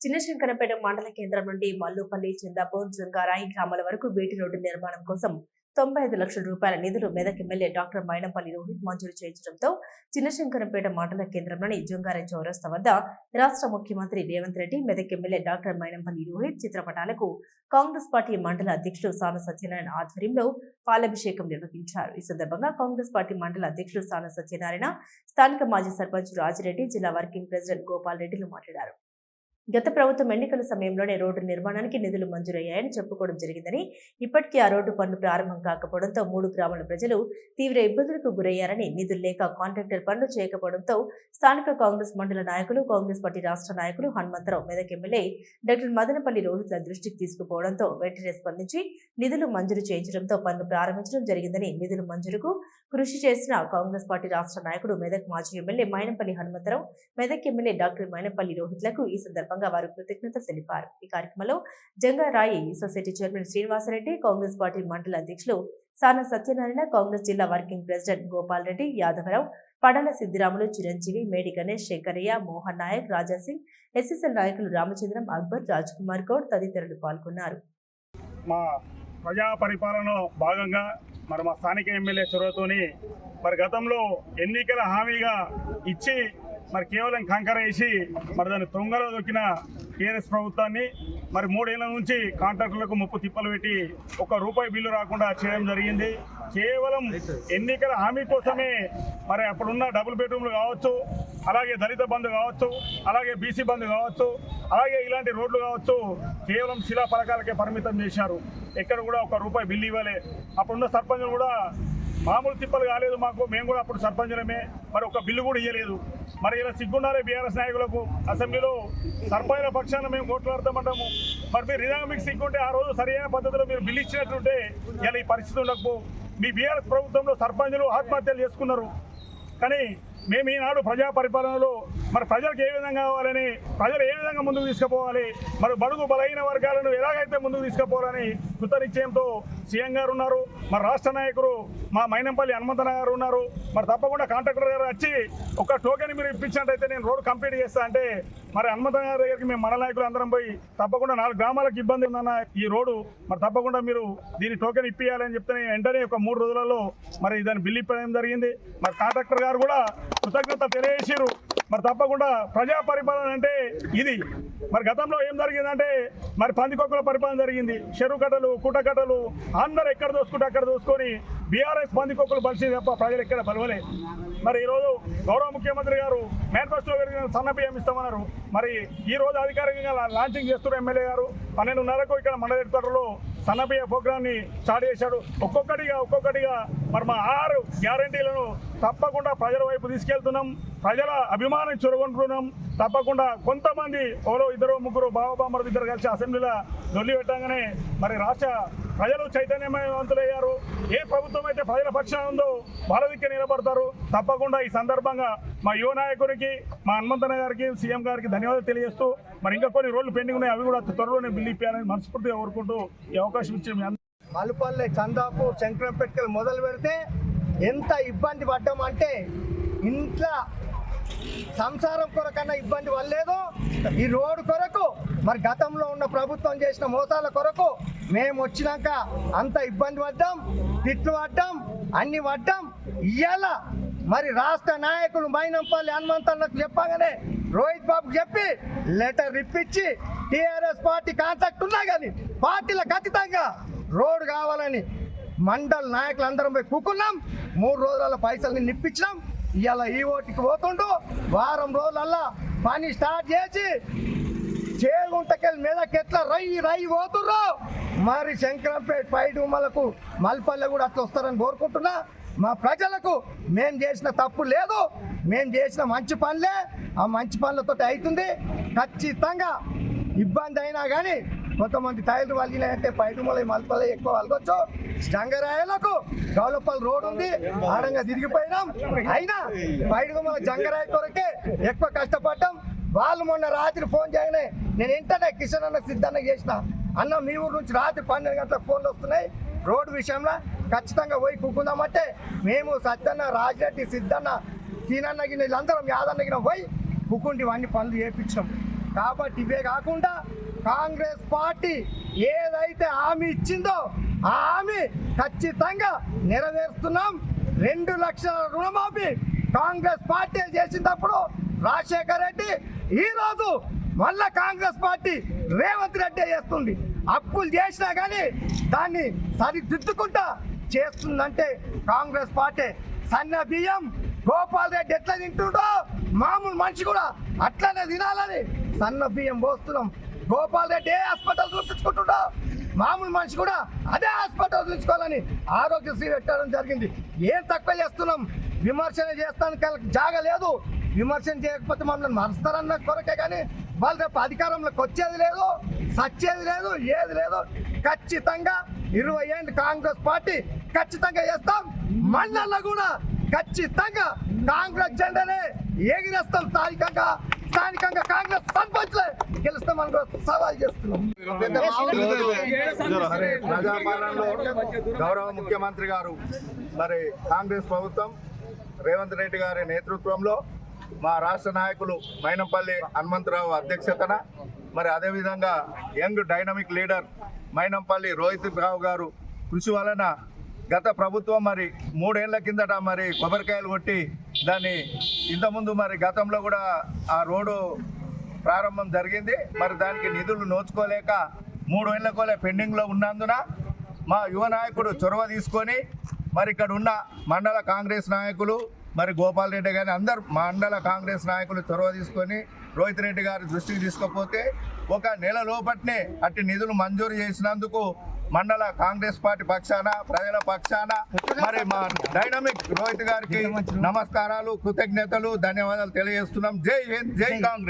చిన్నశంకరపేట మండల కేంద్రం నుండి మల్లుపల్లి చందాపూర్ జంగారాయి గ్రామాల వరకు బీటీ రోడ్డు నిర్మాణం కోసం తొంభై ఐదు లక్షల రూపాయల నిధులు మెదక్ ఎమ్మెల్యే డాక్టర్ మైనంపల్లి రోహిత్ మంజూరు చేయించడంతో చిన్నశంకరంపేట మండల కేంద్రంలోని జొంగారె చౌరస్తా వద్ద రాష్ట్ర ముఖ్యమంత్రి రేవంత్ రెడ్డి మెదక్ ఎమ్మెల్యే డాక్టర్ మైనంపల్లి రోహిత్ చిత్రపటాలకు కాంగ్రెస్ పార్టీ మండల అధ్యక్షుడు సాన సత్యనారాయణ ఆధ్వర్యంలో పాలాభిషేకం నిర్వహించారు. ఈ సందర్భంగా కాంగ్రెస్ పార్టీ మండల అధ్యక్షుడు సాన సత్యనారాయణ స్థానిక మాజీ సర్పంచ్ రాజిరెడ్డి జిల్లా వర్కింగ్ ప్రెసిడెంట్ గోపాల్ రెడ్డిలు మాట్లాడారు. గత ప్రభుత్వం ఎన్నికల సమయంలోనే రోడ్డు నిర్మాణానికి నిధులు మంజూరయ్యాయని చెప్పుకోవడం జరిగిందని ఇప్పటికీ ఆ రోడ్డు పనులు ప్రారంభం కాకపోవడంతో మూడు గ్రామాల ప్రజలు తీవ్ర ఇబ్బందులకు గురయ్యారని నిధులు లేక కాంట్రాక్టర్ పనులు చేయకపోవడంతో స్థానిక కాంగ్రెస్ మండల నాయకులు కాంగ్రెస్ పార్టీ రాష్ట్ర నాయకులు హనుమంతరావు మెదక్ ఎమ్మెల్యే డాక్టర్ మదనపల్లి రోహిత్ల దృష్టికి తీసుకుపోవడంతో వెంటనే స్పందించి నిధులు మంజూరు చేయించడంతో పనులు ప్రారంభించడం జరిగిందని నిధులు మంజూరుకు కృషి చేసిన కాంగ్రెస్ పార్టీ రాష్ట్ర నాయకుడు మెదక్ మాజీ MLA Mynampally Hanumantharao Medak MLA doctor Mynampally రోహిత్లకు ఈ సందర్భంగా వారు కృతజ్ఞత తెలిపారు. ఈ కార్యక్రమంలో Jangarayi society chairman Srinivasareddy Congress party మండల అధ్యక్షులు సాన సత్యనారాయణ కాంగ్రెస్ జిల్లా working president Gopal Reddy Yadavarao Padala Siddiramulu Chiranjeevi Medi Ganesh Shekharayya Mohan Nayak Rajasingh SSL నాయకులు రామచంద్రం అక్బర్ రాజ్ కుమార్ గౌడ్ తదితరులు పాల్గొన్నారు. మా ప్రజా పరిపాలనలో భాగంగా మరి మా స్థానిక ఎమ్మెల్యే చొరవతోని మరి గతంలో ఎన్నికల హామీగా ఇచ్చి మరి కేవలం కంకర వేసి మరి దాన్ని తొంగలో దొక్కిన టీఆర్ఎస్ ప్రభుత్వాన్ని మరి మూడేళ్ళ నుంచి కాంట్రాక్టులకు ముప్పు తిప్పలు పెట్టి ఒక్క రూపాయి బిల్లు రాకుండా చేయడం జరిగింది. కేవలం ఎన్నికల హామీ కోసమే మరి అప్పుడున్న డబుల్ బెడ్రూమ్లు కావచ్చు అలాగే దళిత బంధు కావచ్చు అలాగే బీసీ బంధు కావచ్చు అలాగే ఇలాంటి రోడ్లు కావచ్చు కేవలం శిలా పథకాలకే పరిమితం చేశారు. ఎక్కడ కూడా ఒక రూపాయి బిల్లు ఇవ్వలే. అప్పుడున్న సర్పంచ్ కూడా మామూలు తిప్పలు కాలేదు మాకు మేము కూడా అప్పుడు సర్పంచులమే. మరి ఒక బిల్లు కూడా ఇవ్వలేదు మరి ఇలా సిగ్గున్నారే బీఆర్ఎస్ నాయకులకు. అసెంబ్లీలో సర్పంచుల పక్షాన మేము కొట్లాడతామంటాము మరి మీరు నిజంగా మీకు సిగ్గుంటే ఆ రోజు సరైన పద్ధతిలో మీరు బిల్లు ఇచ్చినట్టుంటే ఇలా ఈ పరిస్థితి ఉండకపో. మీ బీఆర్ఎస్ ప్రభుత్వంలో సర్పంచులు ఆత్మహత్యలు చేసుకున్నారు. కానీ మేము ఈనాడు ప్రజా పరిపాలనలో మరి ప్రజలకు ఏ విధంగా కావాలని ప్రజలు ఏ విధంగా ముందుకు తీసుకుపోవాలి మరి బడుగు బలహీన వర్గాలను ఎలాగైతే ముందుకు తీసుకుపోవాలని కృత నిశ్చయంతో సీఎం గారు ఉన్నారు మరి రాష్ట్ర నాయకులు మా మైనంపల్లి హనుమంతన గారు ఉన్నారు మరి తప్పకుండా కాంట్రాక్టర్ గారు వచ్చి ఒక టోకెన్ మీరు ఇప్పించినట్టయితే నేను రోడ్ కంప్లీట్ చేస్తా అంటే మరి హనుమంతన గారి దగ్గరికి మేము మన నాయకులు అందరం పోయి తప్పకుండా నాలుగు గ్రామాలకు ఇబ్బంది ఉందన్న ఈ రోడ్డు మరి తప్పకుండా మీరు దీని టోకెన్ ఇప్పియాలని చెప్తే వెంటనే ఒక మూడు రోజులలో మరి దాన్ని బిల్లు ఇప్పడం జరిగింది. మరి కాంట్రాక్టర్ గారు కూడా కృతజ్ఞత తెలియజేసారు మరి తప్పకుండా ప్రజా పరిపాలన అంటే ఇది. మరి గతంలో ఏం జరిగిందంటే మరి పందికొక్కుల పరిపాలన జరిగింది. చెరువు కట్టలు అందరు ఎక్కడ దోసుకుంటే అక్కడ దోసుకొని బీఆర్ఎస్ పందికొక్కులు బలిసింది తప్ప ప్రజలు ఎక్కడ బలవలే. మరి ఈరోజు గౌరవ ముఖ్యమంత్రి గారు మేనిఫెస్టో గారికి సన్న బియ్యం ఇస్తామన్నారు. మరి ఈ రోజు అధికారికంగా లాంచింగ్ చేస్తున్నారు ఎమ్మెల్యే గారు పన్నెండున్నరకు ఇక్కడ మండల హెడ్ క్వార్టర్లో సన్నబియ్య ప్రోగ్రామ్ని స్టార్ట్ చేశాడు. ఒక్కొక్కటిగా ఒక్కొక్కటిగా మరి మా ఆరు గ్యారంటీలను తప్పకుండా ప్రజల వైపు తీసుకెళ్తున్నాం. ప్రజల అభిమానం చొరగొంటున్నాం. తప్పకుండా కొంతమంది ఓలో ఇద్దరు ముగ్గురు బాబామరు ఇద్దరు కలిసి అసెంబ్లీలో దొల్లి పెట్టగానే మరి రాష్ట్ర ప్రజలు చైతన్యవంతులయ్యారు ఏ ప్రభుత్వం అయితే ప్రజల పక్షాన ఉందో వాళ్ళ నిలబడతారు. తప్పకుండా ఈ సందర్భంగా మా యువ నాయకుడికి మా హనుమంతన్న గారికి సీఎం గారికి ధన్యవాదాలు తెలియజేస్తూ మరి ఇంకా కొన్ని రోజులు పెండింగ్ ఉన్నాయి. అవి కూడా త్వరలోనే బిల్లు ఇప్పారని మనస్ఫూర్తిగా కోరుకుంటూ ఈ అవకాశం ఇచ్చిన మలుపల్లె చందాపు శంకరంపేటకలు మొదలు పెడితే ఎంత ఇబ్బంది పడ్డామంటే ఇంట్లో సంసారం కొరకన్నా ఇబ్బంది పడలేదు ఈ రోడ్డు కొరకు మరి గతంలో ఉన్న ప్రభుత్వం చేసిన మోసాల కొరకు మేము వచ్చినాక అంత ఇబ్బంది పడ్డాం తిట్లు పడ్డాం అన్ని పడ్డాం. ఇవాళ మరి రాష్ట్ర నాయకులు మైనంపల్లి హనుమంతన్నకు చెప్పగానే రోహిత్ బాబు చెప్పి లెటర్ ఇప్పించి టీఆర్ఎస్ పార్టీ కాంటాక్ట్ ఉన్నా కానీ పార్టీలకు ఖచ్చితంగా రోడ్డు కావాలని మండల్ నాయకులందరం పోయి కూకున్నాం. మూడు రోజుల పైసల్ని నిప్పించినాం. ఇవాళ ఈ ఓటికి పోతుండు. వారం రోజులల్లా పని స్టార్ట్ చేసి చేగుంటకెళ్ళి మీదకి ఎట్లా రై రై పోతుర్రు. మరి శంకరంపేట పైడుమలకు మల్పల్లె కూడా అట్లా వస్తారని కోరుకుంటున్నా. మా ప్రజలకు మేం చేసిన తప్పు లేదు. మేం చేసిన మంచి పనులే. ఆ మంచి పనులతో అవుతుంది ఖచ్చితంగా ఇబ్బంది అయినా కానీ కొంతమంది టైర్లు వలిగినాయంటే మొలై మలపల ఎక్కువ వలగొచ్చు. జంగరాయలకు గౌలపల్లి రోడ్ ఉంది ఆడంగా తిరిగిపోయినాం. అయినా పైడుమల జంగరాయ కొరకే ఎక్కువ కష్టపడ్డాం. వాళ్ళు మొన్న రాత్రి ఫోన్ చేయగానే నేను ఇంటనే కిషన్ అన్న సిద్ధన్న చేసిన. అన్న మీ ఊరు నుంచి రాత్రి పన్నెండు గంటలకు ఫోన్లు వస్తున్నాయి. రోడ్డు విషయంలో ఖచ్చితంగా పోయి కూకుందామంటే మేము సత్యన్న రాజిరెడ్డి సిద్ధన్న సీనన్న గిన్నె వీళ్ళందరం యాదన్న గిన్నె పోయి కుక్కుండి ఇవన్నీ పనులు చేయించినాం కాబట్టి ఇవే కాకుండా కాంగ్రెస్ పార్టీ ఏదైతే హామీ ఇచ్చిందో ఆ హామీ ఖచ్చితంగా నెరవేరుస్తున్నాం. రెండు లక్షల రుణమాఫీ కాంగ్రెస్ పార్టీ చేసినప్పుడు రాజశేఖర్ రెడ్డి ఈరోజు మళ్ళా కాంగ్రెస్ పార్టీ రేవంత్ రెడ్డి చేస్తుంది. అప్పులు చేసినా కానీ దాన్ని సరిదిద్దుకుంటా చేస్తుందంటే కాంగ్రెస్ పార్టీ. సన్న బియ్యం గోపాల్ రెడ్డి ఎట్లా తింటుండో మామూలు మనిషి కూడా అట్లనే తినాలని సన్న బియ్యం పోస్తున్నాం. గోపాల్ రెడ్డి ఏ హాస్పిటల్ చూపించుకుంటున్నా మామూలు మనిషి కూడా అదే హాస్పిటల్ చూసుకోవాలని ఆరోగ్యశ్రీ పెట్టడం జరిగింది. ఏం తక్కువ చేస్తున్నాం? విమర్శన చేస్తానికి జాగా లేదు. విమర్శన చేయకపోతే మమ్మల్ని మరుస్తారన్న కొరకే కానీ వాళ్ళు రేపు అధికారంలోకి వచ్చేది లేదు సచ్చేది లేదు ఏది లేదు. ఖచ్చితంగా ఇరవై ఏళ్ళు కాంగ్రెస్ పార్టీ ఖచ్చితంగా చేస్తాం. మళ్ళల్లో కూడా ఖచ్చితంగా కాంగ్రెస్ జెండానే ఎగిరేస్తాం స్థానికంగా. స్థానికంగా కాంగ్రెస్ సర్పంచ్లే గెలుస్తామని కూడా సవాల్ చేస్తున్నాం. ప్రజాపాలనలో గౌరవ ముఖ్యమంత్రి గారు మరి కాంగ్రెస్ ప్రభుత్వం రేవంత్ రెడ్డి గారి నేతృత్వంలో మా రాష్ట్ర నాయకులు మైనంపల్లి హనుమంతరావు అధ్యక్షతన మరి అదేవిధంగా young dynamic leader Mynampally Rohit Rao గారు కృషి వలన గత ప్రభుత్వం మరి మూడేళ్ళ కిందట మరి కొబ్బరికాయలు కొట్టి దాన్ని ఇంతకుముందు మరి గతంలో కూడా ఆ రోడ్డు ప్రారంభం జరిగింది. మరి దానికి నిధులు నోచుకోలేక మూడు ఏళ్ళకోలే పెండింగ్లో ఉన్నందున మా యువ నాయకుడు చొరవ తీసుకొని మరి ఇక్కడ ఉన్న మండల కాంగ్రెస్ నాయకులు మరి గోపాల్ రెడ్డి గారి అందరు మండల కాంగ్రెస్ నాయకులు చొరవ తీసుకొని రోహిత్ రెడ్డి గారి దృష్టికి తీసుకపోతే ఒక నెల లోపట్నే అట్టి నిధులు మంజూరు చేసినందుకు మండల కాంగ్రెస్ పార్టీ పక్షాన ప్రజల పక్షాన మరి మా డైనమిక్ రోహిత్ గారికి నమస్కారాలు కృతజ్ఞతలు ధన్యవాదాలు తెలియజేస్తున్నాం. జై హింద్ జై కాంగ్రెస్.